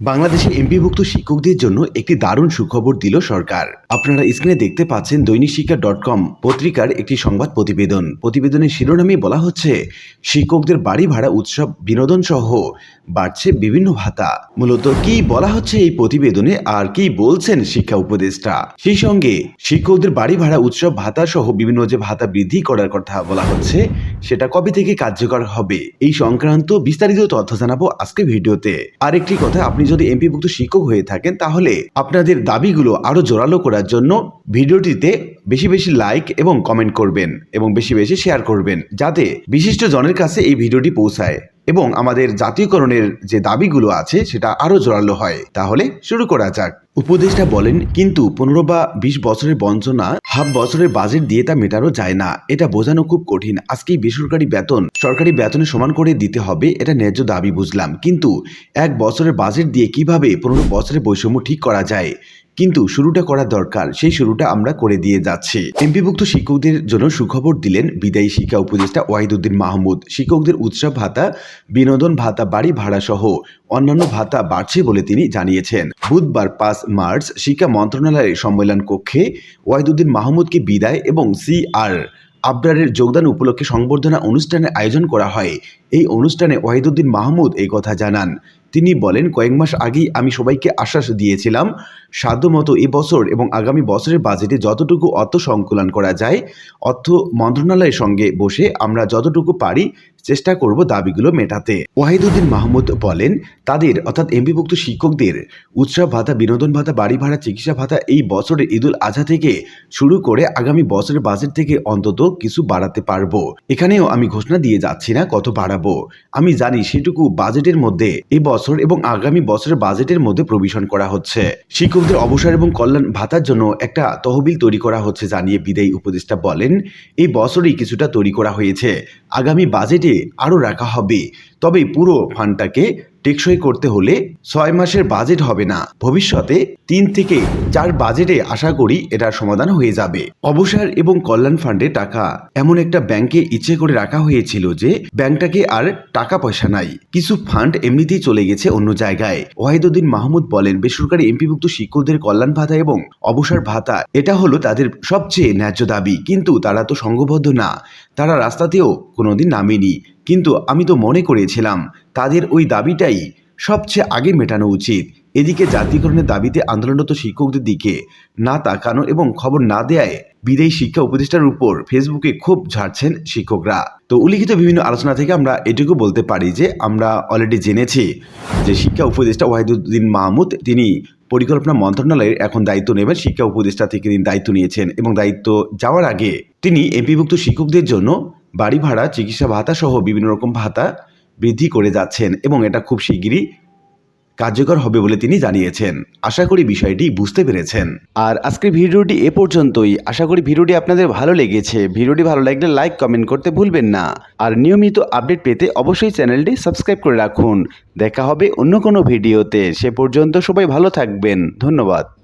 বাংলাদেশে এমপিভুক্ত শিক্ষকদের জন্য একটি দারুণ সুখবর দিল সরকার। আপনারা স্ক্রিনে দেখতে পাচ্ছেন দৈনিক শিক্ষা ডট কম পত্রিকার একটি সংবাদ প্রতিবেদন। প্রতিবেদনের শিরোনামে বলা হচ্ছে, শিক্ষকদের বাড়ি ভাড়া, উৎসব, বিনোদন সহ বাড়ছে বিভিন্ন ভাতা। মূলত কি বলা হচ্ছে এই প্রতিবেদনে আর কি বলছেন শিক্ষা উপদেষ্টা? সেই সঙ্গে শিক্ষকদের বাড়ি ভাড়া, উৎসব, ভাতা সহ বিভিন্ন যে ভাতা বৃদ্ধি করার কথা বলা হচ্ছে, সেটা কবে থেকে কার্যকর হবে? এই সংক্রান্ত বিস্তারিত তথ্য জানাব আজকে ভিডিওতে। আরেকটি কথা আপনি যদি এমপিভুক্ত শিক্ষক হয়ে থাকেন, তাহলে আপনাদের দাবিগুলো আরও জোরালো করার জন্য ভিডিওটিতে বেশি বেশি লাইক এবং কমেন্ট করবেন এবং বেশি বেশি শেয়ার করবেন, যাতে বিশিষ্ট জনের কাছে এই ভিডিওটি পৌঁছায়। এবং আমাদের জাতীয়করণের যে দাবিগুলো আছে সেটা আরও জোরালো হয়। তাহলে শুরু করা যাক। উপদেষ্টা বলেন, কিন্তু পনেরো বা বিশ বছরের বঞ্চনা, হাফ বছরের বাজেট দিয়ে তা মেটানো যায় না। এটা বোঝানো খুব কঠিন। আজকেই বেসরকারি বেতন, সরকারি বেতনে সমান করে দিতে হবে, এটা ন্যায্য দাবি বুঝলাম। কিন্তু এক বছরের বাজেট দিয়ে কীভাবে পনেরো বছরের বৈষম্য ঠিক করা যায়? কিন্তু শুরুটা করা দরকার, সেই শুরুটা আমরা করে দিয়ে যাচ্ছি। এমপিভুক্ত শিক্ষকদের জন্য সুখবর দিলেন বিদায়ী শিক্ষা উপদেষ্টা ওয়াহিদুদ্দিন মাহমুদ। শিক্ষকদের উৎসব ভাতা, বিনোদন ভাতা, বাড়ি ভাড়া সহ অন্যান্য ভাতা বাড়ছে বলে তিনি জানিয়েছেন। বুধবার পাঁচ মার্চ শিক্ষা মন্ত্রণালয়ের সম্মেলন কক্ষে ওয়াহিদুদ্দিন মাহমুদকে বিদায় এবং সিআর আবরারের যোগদান উপলক্ষে সংবর্ধনা অনুষ্ঠানের আয়োজন করা হয়। এই অনুষ্ঠানে ওয়াহিদুদ্দিন মাহমুদ এই কথা জানান। তিনি বলেন, কয়েক মাস আগেই আমি সবাইকে আশ্বাস দিয়েছিলাম, সাধ্যমতো এবছর এবং আগামী বছরের বাজেটে যতটুকু অর্থ সংকলন করা যায়, অর্থ মন্ত্রণালয়ের সঙ্গে বসে আমরা যতটুকু পারি চেষ্টা করব দাবিগুলো মেটাতে। ওয়াহিদুদ্দিন মাহমুদ বলেন, তাদের অর্থাৎ এমপিভুক্ত শিক্ষকদের উৎসব ভাতা, বিনোদন ভাতা, বাড়ি ভাড়া, চিকিৎসা ভাতা এই বছরের ঈদুল আজহা থেকে শুরু করে আগামী বছরের বাজেট থেকে অন্তত কিছু বাড়াতে পারব। এখানেও আমি ঘোষণা দিয়ে যাচ্ছি না কত বাড়াবো। আমি জানি সেটুকু বাজেটের মধ্যে এই বছর এবং আগামী বছরের বাজেটের মধ্যে প্রভিশন করা হচ্ছে। শিক্ষকদের অবসর এবং কল্যাণ ভাতার জন্য একটা তহবিল তৈরি করা হচ্ছে জানিয়ে বিদায়ী উপদেষ্টা বলেন, এই বছরই কিছুটা তৈরি করা হয়েছে। আগামী বাজেটে আরও রাখা হবে। তবে পুরো ফান্ডটাকে টেকসই করতে হলে ছয় মাসের বাজেট হবে না। ভবিষ্যতে তিন থেকে চার বাজেটে আশা করি এটার সমাধান হয়ে যাবে। অবসর এবং কল্যাণ ফান্ডে টাকা এমন একটা ব্যাংকে ইচ্ছে করে রাখা হয়েছিল যে ব্যাংকটাকে আর টাকা পয়সা নাই। কিছু ফান্ড এমনিতেই চলে গেছে অন্য জায়গায়। ওয়াহিদুদ্দিন মাহমুদ বলেন, বেসরকারি এমপিভুক্ত শিক্ষকদের কল্যাণ ভাতা এবং অবসর ভাতা, এটা হলো তাদের সবচেয়ে ন্যায্য দাবি। কিন্তু তারা তো সংঘবদ্ধ না। তারা রাস্তাতেও কোনোদিন নামেনি। কিন্তু আমি তো মনে করেছিলাম তাদের ওই দাবিটাই সবচেয়ে আগে মেটানো উচিত। এদিকে জাতীয়করণের দাবিতে আন্দোলনরত শিক্ষকদের দিকে না তাকানো এবং খবর না দেয়ায় বিদায়ী শিক্ষা উপদেষ্টার উপর ফেসবুকে খুব ঝাড়ছেন শিক্ষকরা। তো উল্লিখিত বিভিন্ন আলোচনা থেকে আমরা এটুকু বলতে পারি যে, আমরা অলরেডি জেনেছি যে শিক্ষা উপদেষ্টা ওয়াহিদুদ্দিন মাহমুদ, তিনি পরিকল্পনা মন্ত্রণালয়ের এখন দায়িত্ব নেবেন, শিক্ষা উপদেষ্টা থেকে তিনি দায়িত্ব নিয়েছেন এবং দায়িত্ব যাওয়ার আগে তিনি এমপিভুক্ত শিক্ষকদের জন্য বাড়ি ভাড়া, চিকিৎসা ভাতা সহ বিভিন্ন রকম ভাতা বৃদ্ধি করে যাচ্ছেন এবং এটা খুব শিগগিরই কার্যকর হবে বলে তিনি জানিয়েছেন। আশা করি বিষয়টি বুঝতে পেরেছেন। আর আজকের ভিডিওটি এ পর্যন্তই। আশা করি ভিডিওটি আপনাদের ভালো লেগেছে। ভিডিওটি ভালো লাগলে লাইক, কমেন্ট করতে ভুলবেন না। আর নিয়মিত আপডেট পেতে অবশ্যই চ্যানেলটি সাবস্ক্রাইব করে রাখুন। দেখা হবে অন্য কোনো ভিডিওতে। সে পর্যন্ত সবাই ভালো থাকবেন। ধন্যবাদ।